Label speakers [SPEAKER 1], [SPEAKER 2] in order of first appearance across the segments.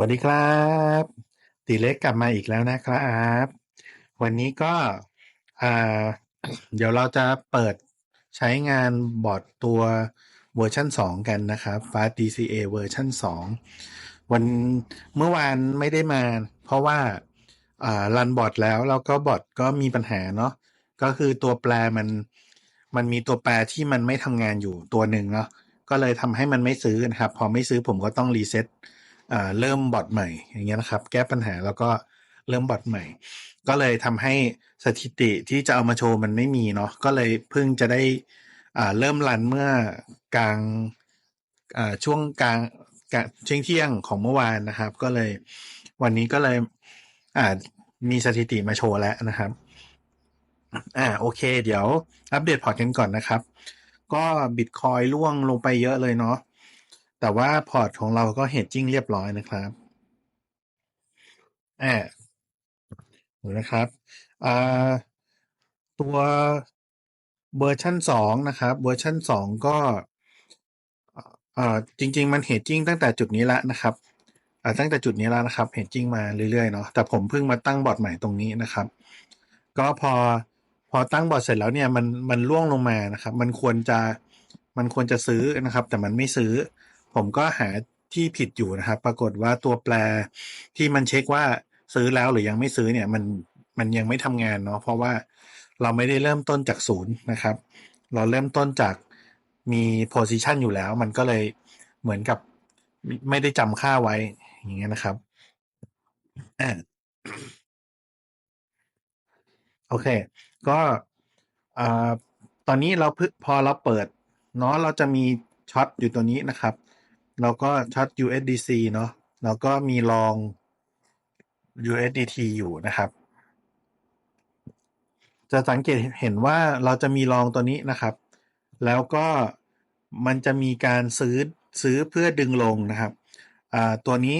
[SPEAKER 1] วัสดีครับ ตีเล็กกลับมาอีกแล้วนะครับ วันนี้ก็เดี๋ยวเราจะเปิดใช้งานบอร์ดตัวเวอร์ชัน2 กันนะครับ Fast DCA เวอร์ชัน2 วันเมื่อวานไม่ได้มา เพราะว่าอ่ารันบอร์ดแล้วแล้วก็บอร์ดก็มีปัญหาเนาะก็คือตัวแปรมันมันมีตัวแปรที่มันไม่ทำงานอยู่ตัวหนึ่งเนาะก็เลยทำให้มันไม่ซื้อนะครับ พอไม่ซื้อผมก็ต้องรีเซ็ต เริ่มบอร์ดใหม่ อย่างเงี้ยนะครับ แก้ปัญหาแล้วก็เริ่มบอร์ดใหม่ ก็เลยทำให้สถิติที่จะเอามาโชว์มันไม่มีเนาะก็เลยเพิ่งจะได้เริ่มรันเมื่อกลางช่วงกลางเที่ยงเที่ยงของเมื่อวานนะครับ ก็เลยวันนี้ก็เลยมีสถิติมาโชว์แล้วนะครับอ่าโอเค เดี๋ยวอัปเดตพอร์ตกันก่อนนะครับ ก็บิตคอยล่วงลงไปเยอะเลยเนาะ แต่ว่าพอร์ตของเราก็เฮดจิ้งเรียบร้อยนะครับแอ่าดูนะครับตัวเวอร์ชันสองนะครับ เวอร์ชันสองก็จริง ๆ มันเฮดจิ้งตั้งแต่จุดนี้แล้วนะครับตั้งแต่จุดนี้แล้วนะครับเฮดจิ้งมาเรื่อยๆเนาะแต่ผมเพิ่งมาตั้งบอร์ดใหม่ตรงนี้นะครับ ก็พอพอตั้งบอร์ดเสร็จแล้วเนี่ยมันมันล่วงลงมานะครับ มันควรจะมันควรจะซื้อนะครับ แต่มันไม่ซื้อ ผมก็หาที่ผิดอยู่นะครับ ปรากฏว่าตัวแปรที่มันเช็คว่าซื้อแล้วหรือยังไม่ซื้อเนี่ย มันมันยังไม่ทำงานเนาะเพราะว่าเราไม่ได้เริ่มต้นจากศูนย์นะครับ เราเริ่มต้นจากมี position อยู่แล้ว มันก็เลยเหมือนกับไม่ได้จำค่าไว้ อย่างเงี้ยนะครับโอเค ก็ตอนนี้เราพอเราเปิดเนาะเราจะมีช็อตอยู่ตัวนี้นะครับ เราก็ช็อต USDC เนาะแล้วก็มีลอง USDT อยู่นะครับ จะสังเกตเห็นว่าเราจะมีลองตัวนี้นะครับ แล้วก็มันจะมีการซื้อซื้อเพื่อดึงลงนะครับตัวนี้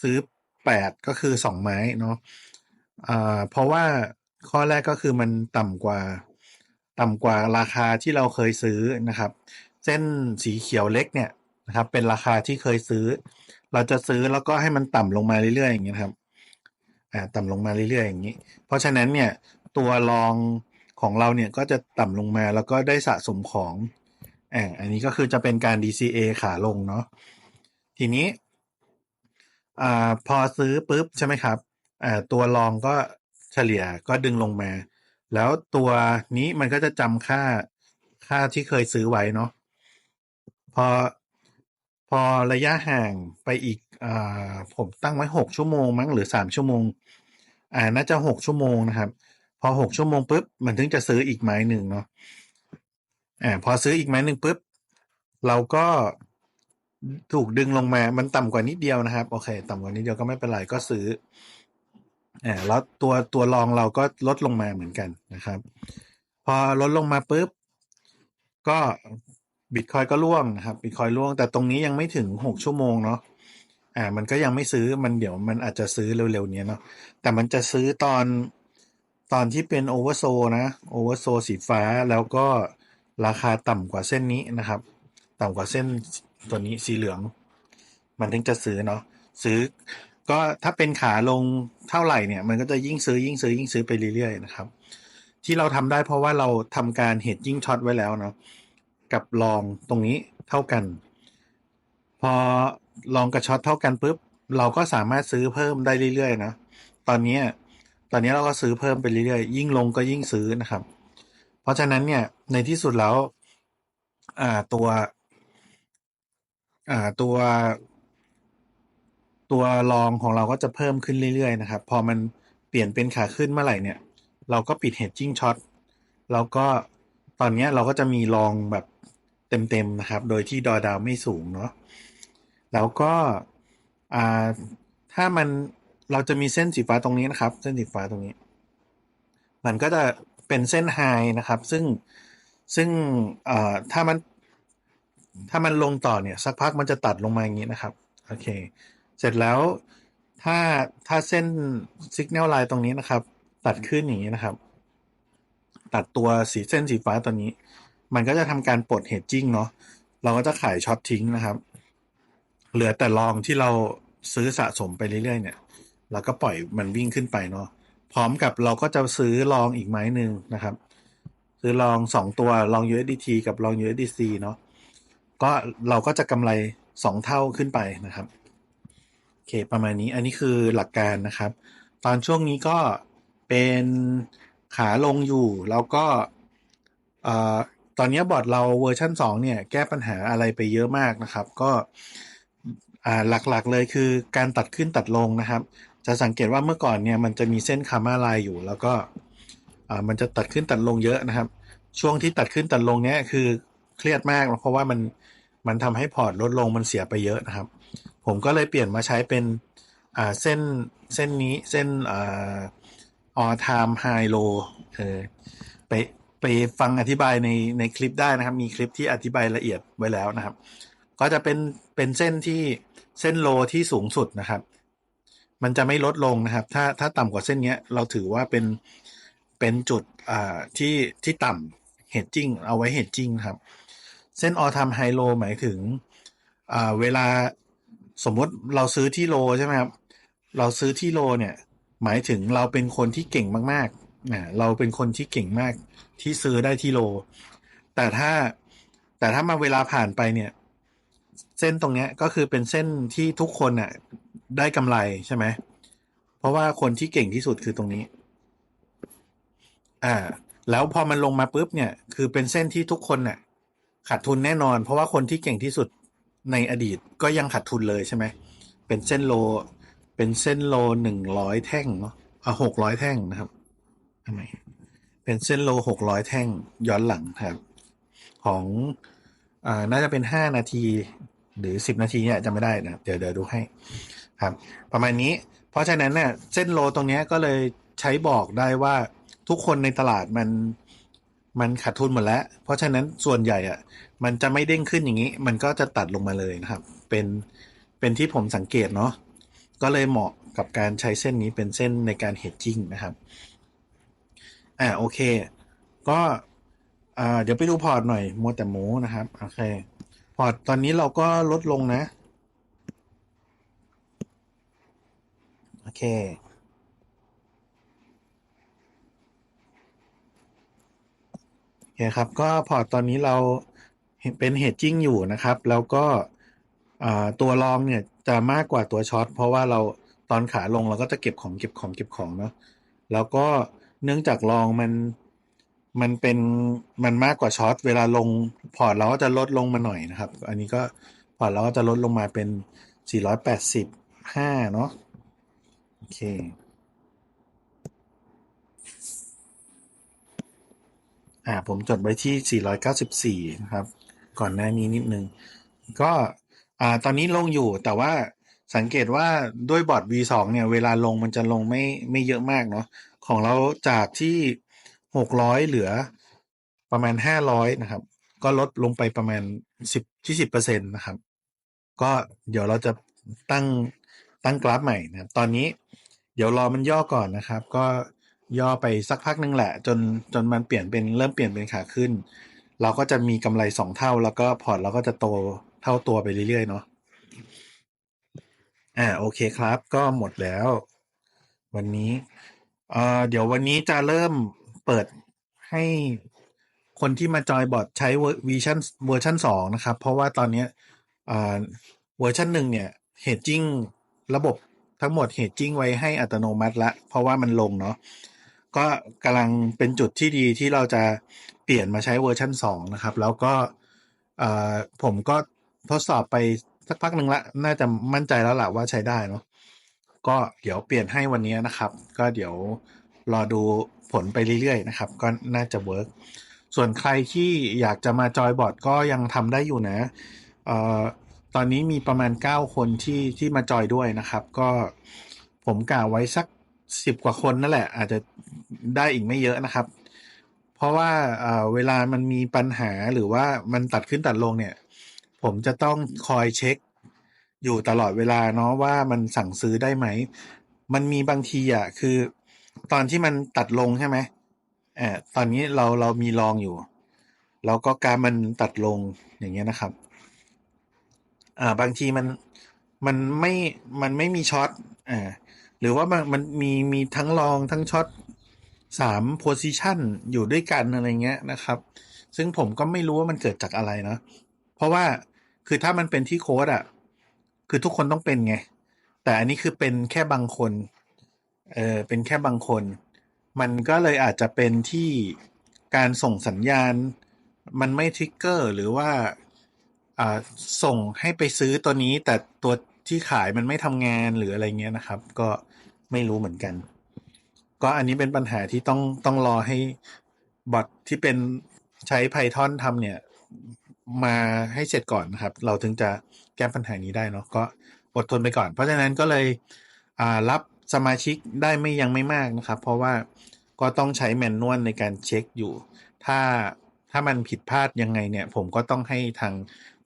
[SPEAKER 1] ซื้อ 8 ก็คือ 2 ไม้เนาะอ่าเพราะว่าข้อแรกก็คือมันต่ำกว่าต่ำกว่าราคาที่เราเคยซื้อนะครับ เส้นสีเขียวเล็กเนี่ย นะครับ เป็นราคาที่เคยซื้อ เราจะซื้อแล้วก็ให้มันต่ำลงมาเรื่อยๆอย่างเงี้ยครับอ่าต่ำลงมาเรื่อยๆอย่างนี้ เพราะฉะนั้นเนี่ยตัวรองของเราเนี่ยก็จะต่ำลงมาแล้วก็ได้สะสมของอ่าอันนี้ก็คือจะเป็นการ DCA ขาลงเนาะทีนี้อ่าพอซื้อปุ๊บใช่ไหมครับอ่าตัวรองก็เฉลี่ยก็ดึงลงมา แล้วตัวนี้มันก็จะจำค่าค่าที่เคยซื้อไว้เนาะพอ พอระยะห่างไปอีกอผมตั้งไว้หกชั่วโมงมั้งหรือสามชั่วโมง อ่าน่าจะหกชั่วโมงนะครับ พอหกชั่วโมงปุ๊บมันถึงจะซื้ออีกไม้หนึ่งเนาะอ่าพอซื้ออีกไม้หนึ่งปุ๊บเราก็ถูกดึงลงมา มันต่ำกว่านิดเดียวนะครับ โอเค ต่ำกว่านิดเดียวก็ไม่เป็นไรก็ซื้ออ่าแล้วตัวตัวรองเราก็ลดลงมาเหมือนกันนะครับ พอลดลงมาปุ๊บก็ บิตคอยก็ร่วงนะครับบิตคอยร่วง แต่ตรงนี้ยังไม่ถึงหกชั่วโมงเนาะอ่า มันก็ยังไม่ซื้อมันเดี๋ยวมันอาจจะซื้อเร็วๆนี้เนาะแต่มันจะซื้อตอนตอนที่เป็นโอเวอร์โซนะโอเวอร์โซสีฟ้าแล้วก็ราคาต่ำกว่าเส้นนี้นะครับ ต่ำกว่าเส้นตัวนี้สีเหลือง มันถึงจะซื้อเนาะซื้อก็ถ้าเป็นขาลงเท่าไหร่เนี่ย มันก็จะยิ่งซื้อยิ่งซื้อยิ่งซื้อไปเรื่อยๆนะครับ ที่เราทำได้เพราะว่าเราทำการเฮดยิ่งช็อตไว้แล้วเนาะ กับลองตรงนี้เท่ากัน พอลองกับช็อตเท่ากันปุ๊บเราก็สามารถซื้อเพิ่มได้เรื่อยๆนะตอนนี้ตอนนี้เราก็ซื้อเพิ่มไปเรื่อยๆ ยิ่งลงก็ยิ่งซื้อนะครับ เพราะฉะนั้นเนี่ยในที่สุดแล้วอ่าตัวอ่าตัวตัวรองของเราก็จะเพิ่มขึ้นเรื่อยๆนะครับ พอมันเปลี่ยนเป็นขาขึ้นเมื่อไหร่เนี่ย เราก็ปิด hedging short แล้วก็ตอนนี้เราก็จะมีรองแบบ เต็มๆนะครับ โดยที่ดอดาวไม่สูงเนาะแล้วก็ถ้ามันเราจะมีเส้นสีฟ้าตรงนี้นะครับ เส้นสีฟ้าตรงนี้ มันก็จะเป็นเส้นไฮนะครับ ซึ่งซึ่งถ้ามันถ้ามันลงต่อเนี่ย สักพักมันจะตัดลงมาอย่างนี้นะครับโอเค เสร็จแล้วถ้าถ้าเส้นสัญญาณไลน์ตรงนี้นะครับ ตัดขึ้นอย่างนี้นะครับ ตัดตัวสีเส้นสีฟ้าตัวนี้ มันก็จะทำการปลดเฮดจิ้งเนาะเราก็จะขายช็อตทิ้งนะครับ เหลือแต่ลองที่เราซื้อสะสมไปเรื่อยๆ เนี่ยเราก็ปล่อยมันวิ่งขึ้นไปเนาะพร้อมกับเราก็จะซื้อลองอีกไม้หนึ่งนะครับ ซื้อลองสองตัวลอง USDT กับลอง USDC เนาะก็เราก็จะกำไรสองเท่าขึ้นไปนะครับโอเคประมาณนี้อันนี้คือหลักการนะครับ ตอนช่วงนี้ก็เป็นขาลงอยู่แล้วก็เอ่อ ตอนนี้บอร์ดเราเวอร์ชัน2เนี่ยแก้ปัญหาอะไรไปเยอะมากนะครับ ก็หลักๆเลยคือการตัดขึ้นตัดลงนะครับ จะสังเกตว่าเมื่อก่อนเนี่ยมันจะมีเส้นคามาไลน์อยู่ แล้วก็มันจะตัดขึ้นตัดลงเยอะนะครับ ช่วงที่ตัดขึ้นตัดลงเนี้ยคือเครียดมากเพราะว่ามันมันทำให้พอร์ตลดลงมันเสียไปเยอะนะครับ ผมก็เลยเปลี่ยนมาใช้เป็นเส้นเส้นนี้เส้นอ่า all time high low เออไป ไปฟังอธิบายในในคลิปได้นะครับ มีคลิปที่อธิบายละเอียดไว้แล้วนะครับ ก็จะเป็นเป็นเส้นที่เส้นโลที่สูงสุดนะครับ มันจะไม่ลดลงนะครับ ถ้าถ้าต่ำกว่าเส้นเนี้ย เราถือว่าเป็นเป็นจุดอ่าที่ที่ต่ำเฮดจิ้งเอาไว้เฮดจิ้งครับ เส้น all time high low หมายถึงอ่าเวลาสมมติเราซื้อที่โลใช่ไหมครับเราซื้อที่โลเนี่ย หมายถึงเราเป็นคนที่เก่งมากๆนะเราเป็นคนที่เก่งมาก ที่ซื้อได้ที่โล แต่ถ้าแต่ถ้ามาเวลาผ่านไปเนี่ย เส้นตรงเนี้ยก็คือเป็นเส้นที่ทุกคนน่ะ ได้กำไรใช่ไหมเพราะว่าคนที่เก่งที่สุดคือตรงนี้ อ่า แล้วพอมันลงมาปุ๊บเนี่ย คือเป็นเส้นที่ทุกคนน่ะขาดทุนแน่นอน เพราะว่าคนที่เก่งที่สุดในอดีตก็ยังขาดทุนเลยใช่ไหมเป็นเส้นโล เป็นเส้นโลหนึ่งร้อยแท่งเนาะอะหกร้อยแท่งนะครับทำไม เป็นเส้นโลหกร้อยแท่งย้อนหลังครับ ของอน่าจะเป็นห้านาที หรือสิบนาทีเนี่ยจะไม่ได้นะเดี๋ยวเดี๋ยวดูให้ครับ ประมาณนี้ เพราะฉะนั้นเนี่ยเส้นโลตรงนี้ก็เลยใช้บอกได้ว่าทุกคนในตลาดมันมันขาดทุนหมดแล้ว เพราะฉะนั้นส่วนใหญ่อะมันจะไม่เด้งขึ้นอย่างนี้ มันก็จะตัดลงมาเลยนะครับ เป็นเป็นที่ผมสังเกตเนาะก็เลยเหมาะกับการใช้เส้นนี้เป็นเส้นในการเฮดจิ้งนะครับ อ่าโอเค ก็อ่าเดี๋ยวไปดูพอร์ตหน่อยมัวแต่หมูนะครับโอเค พอร์ตตอนนี้เราก็ลดลงนะ โอเค โอเคครับ ก็พอร์ตตอนนี้เราเป็นเฮดจิ้งอยู่นะครับ แล้วก็อ่าตัวรองเนี่ยจะมากกว่าตัวช็อตเพราะว่าเราตอนขาลงเราก็จะเก็บของเก็บของเก็บของเนาะแล้วก็ เนื่องจากลองมันมันเป็นมันมากกว่าช็อตเวลาลงพอร์ตเราก็จะลดลงมาหน่อยนะครับ อันนี้ก็พอร์ตเราก็จะลดลงมาเป็น 485 เนาะโอเคอ่าผมจดไว้ที่ 494 นะครับ ก่อนหน้านี้นิดนึง ก็อ่าตอนนี้ลงอยู่แต่ว่าสังเกตว่าด้วยบอร์ด V2 เนี่ย เวลาลงมันจะลงไม่ไม่เยอะมากเนาะ ของเราจากที่600เหลือประมาณ500นะครับ ก็ลดลงไปประมาณ10 20%นตนะครับ ก็เดี๋ยวเราจะตั้งตั้งกราฟใหม่นะครับ ตอนนี้เดี๋ยวรอมันย่อก่อนนะครับ ก็ย่อไปสักพักนึงแหละ จนจนมันเปลี่ยนเป็นเริ่มเปลี่ยนเป็นขาขึ้น เราก็จะมีกำไรสองเท่า แล้วก็พอร์ตเราก็จะโตเท่าตัวไปเรื่อยๆเนาะอ่าโอเคครับ ก็หมดแล้ว วันนี้ เอ่อเดี๋ยววันนี้จะเริ่มเปิดให้คนที่มาจอยบอร์ดใช้เวอร์วีชันเวอร์ชันสองนะครับ เพราะว่าตอนนี้ยอ่าเวอร์ชันหนึ่งเนี่ยเฮดจิ้งระบบทั้งหมดเฮดจิ้งไว้ให้อัตโนมัติละ เพราะว่ามันลงเนาะก็กำลังเป็นจุดที่ดีที่เราจะเปลี่ยนมาใช้เวอร์ชันสองนะครับ แล้วก็ผมก็ทดสอบไปสักพักหนึ่งละ น่าจะมั่นใจแล้วแหละว่าใช้ได้เนาะ ก็เดี๋ยวเปลี่ยนให้วันนี้นะครับ ก็เดี๋ยวรอดูผลไปเรื่อยๆนะครับ ก็น่าจะเวิร์กส่วนใครที่อยากจะมาจอยบอร์ดก็ยังทำได้อยู่นะเอ่อตอนนี้มีประมาณ 9 คนที่ที่มาจอยด้วยนะครับ ก็ผมกล่าวไว้สัก 10 กว่าคนนั่นแหละ อาจจะได้อีกไม่เยอะนะครับ เพราะว่าเอ่อเวลามันมีปัญหาหรือว่ามันตัดขึ้นตัดลงเนี่ย ผมจะต้องคอยเช็ค อยู่ตลอดเวลาเนาะว่ามันสั่งซื้อได้ไหม มันมีบางทีอะคือ ตอนที่มันตัดลงใช่ไหมแอบตอนนี้เราเรามีลองอยู่ แล้วก็การมันตัดลงอย่างเงี้ยนะครับ อ่า บางทีมันมันไม่มันไม่มีช็อตอ่าหรือว่ามันมันมีมีทั้งลองทั้งช็อตสามโพซิชันอยู่ด้วยกันอะไรเงี้ยนะครับ ซึ่งผมก็ไม่รู้ว่ามันเกิดจากอะไรนะ เพราะว่าคือถ้ามันเป็นที่โค้ดอะ คือทุกคนต้องเป็นไง แต่อันนี้คือเป็นแค่บางคน เออเป็นแค่บางคน มันก็เลยอาจจะเป็นที่การส่งสัญญาณ มันไม่ทริกเกอร์หรือว่าอ่าส่งให้ไปซื้อตัวนี้ แต่ตัวที่ขายมันไม่ทำงานหรืออะไรเงี้ยนะครับ ก็ไม่รู้เหมือนกัน ก็อันนี้เป็นปัญหาที่ต้องต้องรอให้บอทที่เป็นใช้ Python ทำเนี่ย มาให้เสร็จก่อนนะครับ เราถึงจะแก้ปัญหานี้ได้เนาะก็อดทนไปก่อน เพราะฉะนั้นก็เลยรับสมาชิกได้ไม่ยังไม่มากนะครับ เพราะว่าก็ต้องใช้แมนนวลในการเช็คอยู่ ถ้าถ้ามันผิดพลาดยังไงเนี่ย ผมก็ต้องให้ทาง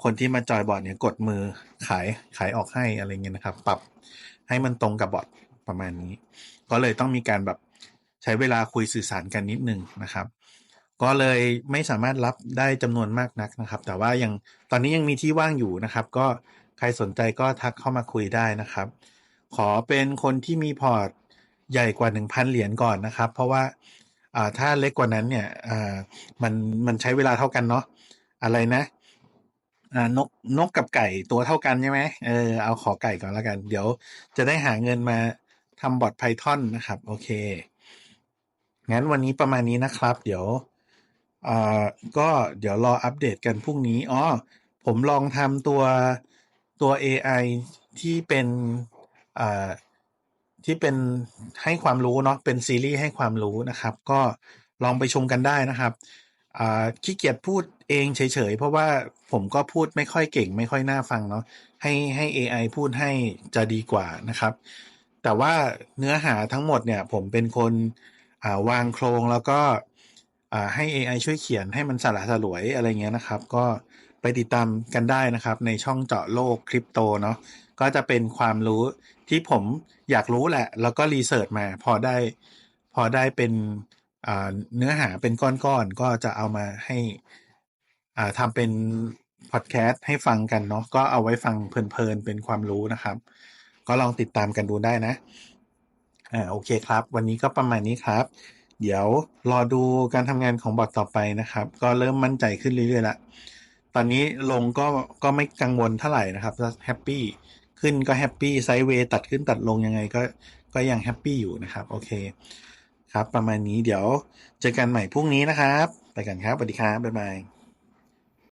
[SPEAKER 1] คนที่มาจอยบอร์ดเนี่ยกดมือขายขายออกให้อะไรเงี้ยนะครับ ปรับให้มันตรงกับบอร์ดประมาณนี้ ก็เลยต้องมีการแบบใช้เวลาคุยสื่อสารกันนิดนึงนะครับ ก็เลยไม่สามารถรับได้จำนวนมากนักนะครับ แต่ว่ายังตอนนี้ยังมีที่ว่างอยู่นะครับ ก็ใครสนใจก็ทักเข้ามาคุยได้นะครับ ขอเป็นคนที่มีพอร์ตใหญ่กว่า 1,000 เหรียญก่อนนะครับ เพราะว่าถ้าเล็กกว่านั้นเนี่ยมันมันใช้เวลาเท่ากันเนาะอะไรนะนกนกกับไก่ตัวเท่ากันใช่ไหมเออเอาขอไก่ก่อนแล้วกัน เดี๋ยวจะได้หาเงินมาทำบอท Python นะครับ โอเค งั้นวันนี้ประมาณนี้นะครับ เดี๋ยว อ่าก็เดี๋ยวรออัปเดตกันพรุ่งนี้อ๋อผมลองทำตัวตัว AI ที่เป็นอ่าที่เป็นให้ความรู้เนาะเป็นซีรีส์ให้ความรู้นะครับ ก็ลองไปชมกันได้นะครับขี้เกียจพูดเองเฉยๆ เพราะว่าผมก็พูดไม่ค่อยเก่ง ไม่ค่อยน่าฟังเนาะให้ให้ AI พูดให้จะดีกว่านะครับ แต่ว่าเนื้อหาทั้งหมดเนี่ย ผมเป็นคนาวางโครงแล้วก็ ให้ AI ช่วยเขียนให้มันสละสลวยอะไรเงี้ยนะครับ ก็ไปติดตามกันได้นะครับ ในช่องเจาะโลกคริปโตเนาะก็จะเป็นความรู้ที่ผมอยากรู้แหละ แล้วก็รีเสิร์ชมาพอได้พอได้เป็นอ่าเนื้อหาเป็นก้อนๆก็จะเอามาให้อ่าทำเป็นพอดแคสต์ให้ฟังกันเนาะก็เอาไว้ฟังเพลินๆ เป็นความรู้นะครับ ก็ลองติดตามกันดูได้นะอ่าโอเคครับ วันนี้ก็ประมาณนี้ครับ เดี๋ยวรอดูการทำงานของบอทต่อไปนะครับ ก็เริ่มมั่นใจขึ้นเรื่อยๆละตอนนี้ลงก็ก็ไม่กังวลเท่าไหร่นะครับแฮปปี้ขึ้นก็แฮปปี้ไซด์เวย์ตัดขึ้นตัดลงยังไงก็ก็ยังแฮปปี้อยู่นะครับ โอเค ครับ ประมาณนี้เดี๋ยวเจอกันใหม่พรุ่งนี้นะครับ ไปกันครับสวัสดีครับบ๊ายบาย